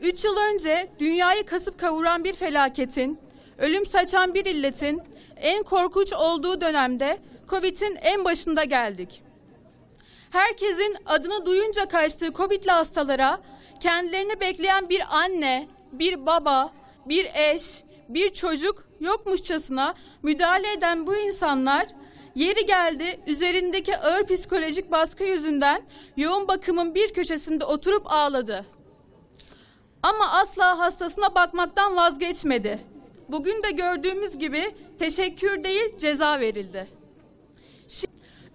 3 yıl önce dünyayı kasıp kavuran bir felaketin, ölüm saçan bir illetin en korkunç olduğu dönemde Covid'in en başında geldik. Herkesin adını duyunca kaçtığı Covid'li hastalara kendilerini bekleyen bir anne, bir baba, bir eş, bir çocuk yokmuşçasına müdahale eden bu insanlar yeri geldi üzerindeki ağır psikolojik baskı yüzünden yoğun bakımın bir köşesinde oturup ağladı. Ama asla hastasına bakmaktan vazgeçmedi. Bugün de gördüğümüz gibi teşekkür değil ceza verildi.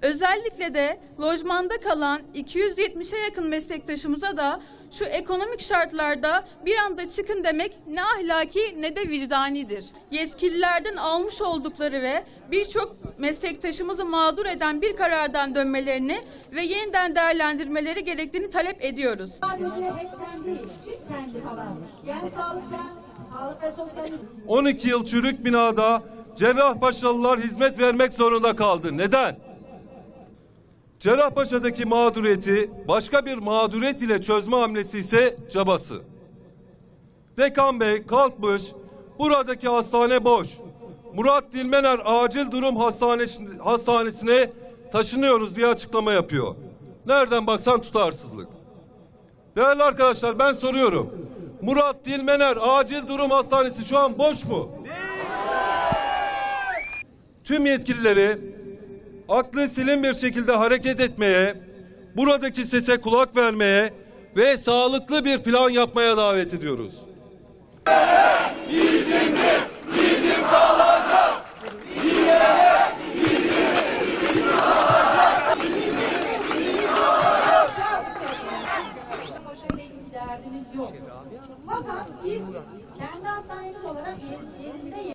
Özellikle de lojmanda kalan 270'e yakın meslektaşımıza da şu ekonomik şartlarda bir anda çıkın demek ne ahlaki ne de vicdanidir. Yetkililerden almış oldukları ve birçok meslektaşımızı mağdur eden bir karardan dönmelerini ve yeniden değerlendirmeleri gerektiğini talep ediyoruz. Sadece hep sen değil, sen de falan. Yani sağlık sen, sağlık ve sosyal 12 yıl çürük binada Cerrahpaşalılar hizmet vermek zorunda kaldı. Neden? Cerrahpaşa'daki mağduriyeti başka bir mağduriyet ile çözme hamlesi ise cabası. Dekan Bey kalkmış, buradaki hastane boş. Murat Dilmener Acil Durum Hastanesi- Hastanesi'ne taşınıyoruz diye açıklama yapıyor. Nereden baksan tutarsızlık. Değerli arkadaşlar ben soruyorum. Murat Dilmener Acil Durum Hastanesi şu an boş mu? Tüm yetkilileri aklı selim bir şekilde hareket etmeye, buradaki sese kulak vermeye ve sağlıklı bir plan yapmaya davet ediyoruz. İlgili derdimiz yok. Fakat biz kendi hastanemiz olarak yer- yerinde